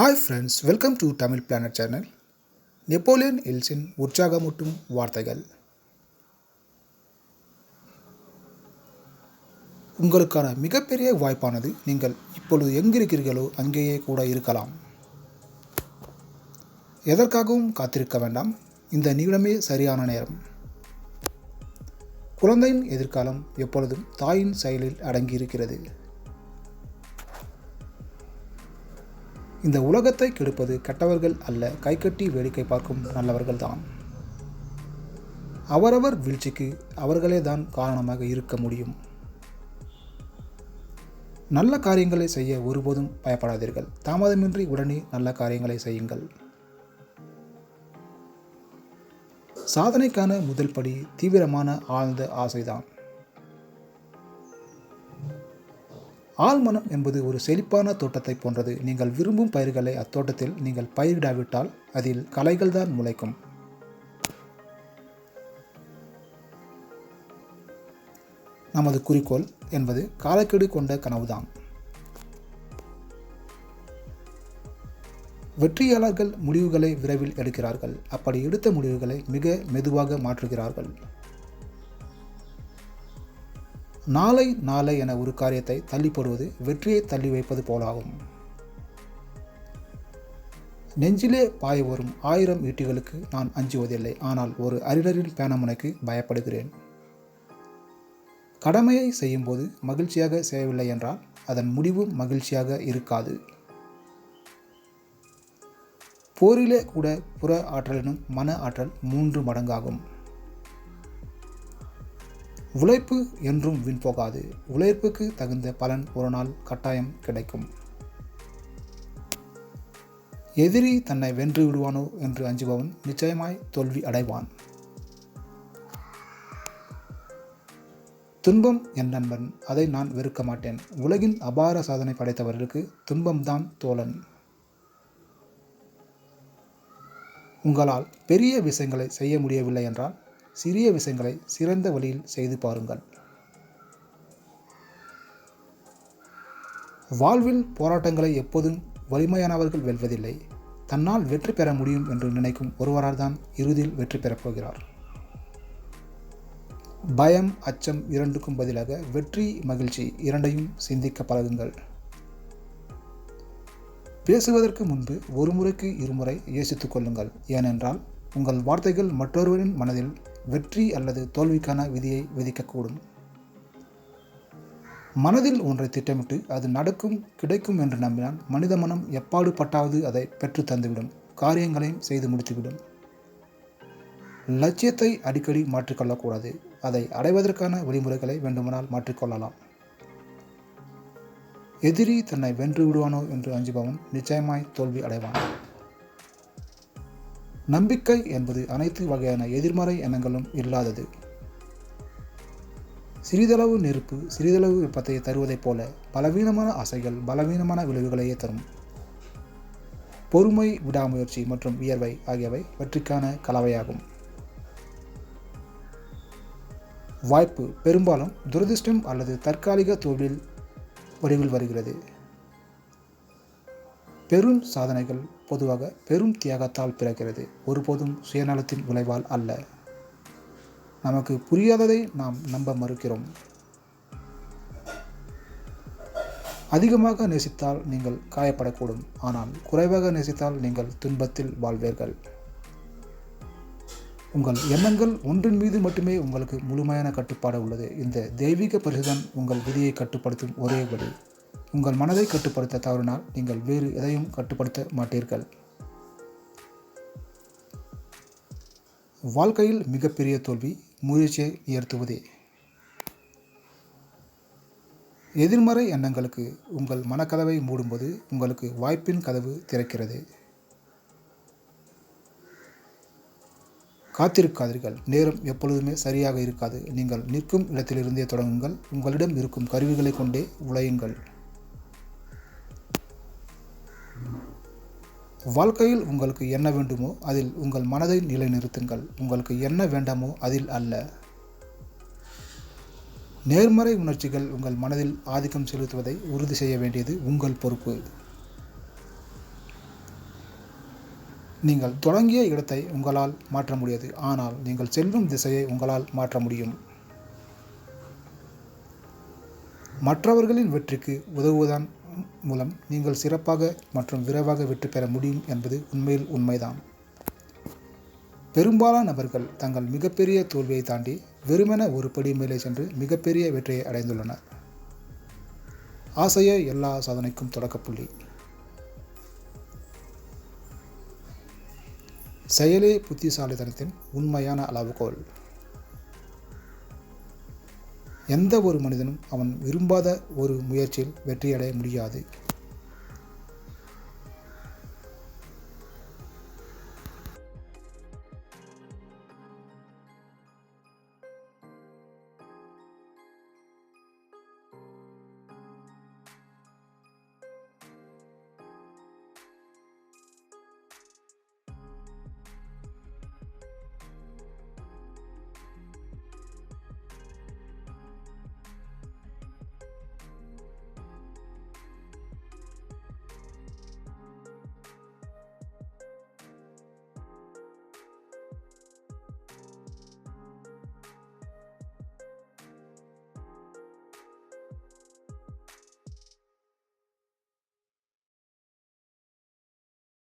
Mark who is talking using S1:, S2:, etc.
S1: Hi friends welcome to Tamil planet channel Napoleon ஹில்ஸின் உற்சாகமூட்டும் வார்த்தைகள் உங்களுக்கான மிகப்பெரிய வாய்ப்பானது நீங்கள் இப்பொழுது எங்கிருக்கிறீர்களோ அங்கேயே கூட இருக்கலாம். எதற்காகவும் காத்திருக்க வேண்டாம். இந்த நிமிடமே சரியான நேரம். குழந்தையின் எதிர்காலம் எப்பொழுதும் தாயின் செயலில் அடங்கியிருக்கிறது. இந்த உலகத்தை கெடுப்பது கெட்டவர்கள் அல்ல கைகட்டி வேடிக்கை பார்க்கும் நல்லவர்கள்தான். அவரவர் வீழ்ச்சிக்கு அவர்களே தான் காரணமாக இருக்க முடியும். நல்ல காரியங்களை செய்ய ஒருபோதும் பயப்படாதீர்கள். தாமதமின்றி உடனே நல்ல காரியங்களை செய்யுங்கள். சாதனைக்கான முதல் படி தீவிரமான ஆழ்ந்த ஆசைதான். ஆழ்மனம் என்பது ஒரு செழிப்பான தோட்டத்தை போன்றது. நீங்கள் விரும்பும் பயிர்களை அத்தோட்டத்தில் நீங்கள் பயிரிடாவிட்டால் அதில் கலைகள் தான் முளைக்கும். நமது குறிக்கோள் என்பது காலக்கெடு கொண்ட கனவுதான். வெற்றியாளர்கள் முடிவுகளை விரைவில் எடுக்கிறார்கள். அப்படி எடுத்த முடிவுகளை மிக மெதுவாக மாற்றுகிறார்கள். நாளை நாளை என ஒரு காரியத்தை தள்ளிப்படுவது வெற்றியை தள்ளி வைப்பது போலாகும். நெஞ்சிலே பாய வரும் ஆயிரம் ஈட்டிகளுக்கு நான் அஞ்சுவதில்லை ஆனால் ஒரு அரிடரின் பேனமுனைக்கு பயப்படுகிறேன். கடமையை செய்யும்போது மகிழ்ச்சியாக செய்யவில்லை என்றால் அதன் முடிவும் மகிழ்ச்சியாக இருக்காது. போரிலே கூட புற ஆற்றலினும் மன ஆற்றல் மூன்று மடங்காகும். உழைப்பு என்றும் வீண் போகாது. உழைப்புக்கு தகுந்த பலன் ஒரு நாள் கட்டாயம் கிடைக்கும். எதிரி தன்னை வென்று விடுவானோ என்று அஞ்சுபவன் நிச்சயமாய் தோல்வி அடைவான். துன்பம் என் நண்பன் அதை நான் வெறுக்க மாட்டேன். உலகின் அபார சாதனை படைத்தவர்களுக்கு துன்பம்தான் தோழன். உங்களால் பெரிய விஷயங்களை செய்ய முடியவில்லை என்றால் சிறிய விஷயங்களை சிறந்த வழியில் செய்து பாருங்கள். வாழ்வில் போராட்டங்களை எப்போதும் வலிமையானவர்கள் வெல்வதில்லை. தன்னால் வெற்றி பெற முடியும் என்று நினைக்கும் ஒருவரால் தான் இறுதியில் வெற்றி பெறப் போகிறார். பயம் அச்சம் இரண்டுக்கும் பதிலாக வெற்றி மகிழ்ச்சி இரண்டையும் சிந்திக்க பழகுங்கள். பேசுவதற்கு முன்பு ஒரு முறைக்கு இருமுறை யோசித்துக் கொள்ளுங்கள். ஏனென்றால் உங்கள் வார்த்தைகள் மற்றொருவரின் மனதில் வெற்றி அல்லது தோல்விக்கான விதியை விதிக்கக்கூடும். மனதில் ஒன்றை திட்டமிட்டு அது நடக்கும் கிடைக்கும் என்று நம்பினால் மனித மனம் எப்பாடு பட்டாவது அதை பெற்று தந்துவிடும். காரியங்களையும் செய்து முடித்துவிடும். லட்சியத்தை அடிக்கடி மாற்றிக்கொள்ளக்கூடாது. அதை அடைவதற்கான வழிமுறைகளை வேண்டுமானால் மாற்றிக்கொள்ளலாம். எதிரி தன்னை வென்று விடுவானோ என்று அஞ்சுபவன் நிச்சயமாய் தோல்வி அடைவான். நம்பிக்கை என்பது அனைத்து வகையான எதிர்மறை எண்ணங்களும் இல்லாதது. சிறிதளவு நெருப்பு சிறிதளவு வெப்பத்தை தருவதைப் போல பலவீனமான ஆசைகள் பலவீனமான விளைவுகளையே தரும். பொறுமை விடாமுயற்சி மற்றும் வியர்வை ஆகியவை வெற்றிக்கான கலவையாகும். வாய்ப்பு பெரும்பாலும் துரதிர்ஷ்டம் அல்லது தற்காலிக தொழில் வடிவில் வருகிறது. பெரும் சாதனைகள் பொதுவாக பெரும் தியாகத்தால் பிறக்கிறது. ஒருபோதும் சுயநலத்தின் விளைவால் அல்ல. நமக்கு புரியாததை நாம் நம்ப மறுக்கிறோம். அதிகமாக நேசித்தால் நீங்கள் காயப்படக்கூடும். ஆனால் குறைவாக நேசித்தால் நீங்கள் துன்பத்தில் வாழ்வீர்கள். உங்கள் எண்ணங்கள் ஒன்றின் மீது மட்டுமே உங்களுக்கு முழுமையான கட்டுப்பாடு உள்ளது. இந்த தெய்வீக பரிசுதான் உங்கள் விதியை கட்டுப்படுத்தும் ஒரே வழி. உங்கள் மனதை கட்டுப்படுத்த தவறினால் நீங்கள் வேறு எதையும் கட்டுப்படுத்த மாட்டீர்கள். வாழ்க்கையில் மிகப்பெரிய தோல்வி முயற்சியை உயர்த்துவதே எதிர்மறை எண்ணங்களுக்கு உங்கள் மனக்கதவை மூடும்போது உங்களுக்கு வாய்ப்பின் கதவு திறக்கிறது. காத்திருக்காதீர்கள். நேரம் எப்பொழுதுமே சரியாக இருக்காது. நீங்கள் நிற்கும் இடத்திலிருந்தே தொடங்குங்கள். உங்களிடம் இருக்கும் கருவிகளை கொண்டே உழையுங்கள். வாழ்க்கையில் உங்களுக்கு என்ன வேண்டுமோ அதில் உங்கள் மனதை நிலைநிறுத்துங்கள். உங்களுக்கு என்ன வேண்டாமோ அதில் அல்ல. நேர்மறை உணர்ச்சிகள் உங்கள் மனதில் ஆதிக்கம் செலுத்துவதை உறுதி செய்ய வேண்டியது உங்கள் பொறுப்பு. நீங்கள் தொடங்கிய இடத்தை உங்களால் மாற்ற முடியாது. ஆனால் நீங்கள் செல்லும் திசையை உங்களால் மாற்ற முடியும். மற்றவர்களின் வெற்றிக்கு உதவுவதான் மூலம் நீங்கள் சிறப்பாக மற்றும் விரைவாக வெற்றி பெற முடியும் என்பது உண்மையில் உண்மைதான். பெரும்பாலான நபர்கள் தங்கள் மிகப்பெரிய தோல்வியை தாண்டி வெறுமென ஒரு படி மேலே சென்று மிகப்பெரிய வெற்றியை அடைந்துள்ளனர். ஆசையே எல்லா சாதனைக்கும் தொடக்கப்புள்ளி செயலே புத்திசாலித்தனத்தின் உண்மையான அளவுகோல். எந்த ஒரு மனிதனும் அவன் விரும்பாத ஒரு முயற்சியில் வெற்றியடைய முடியாது.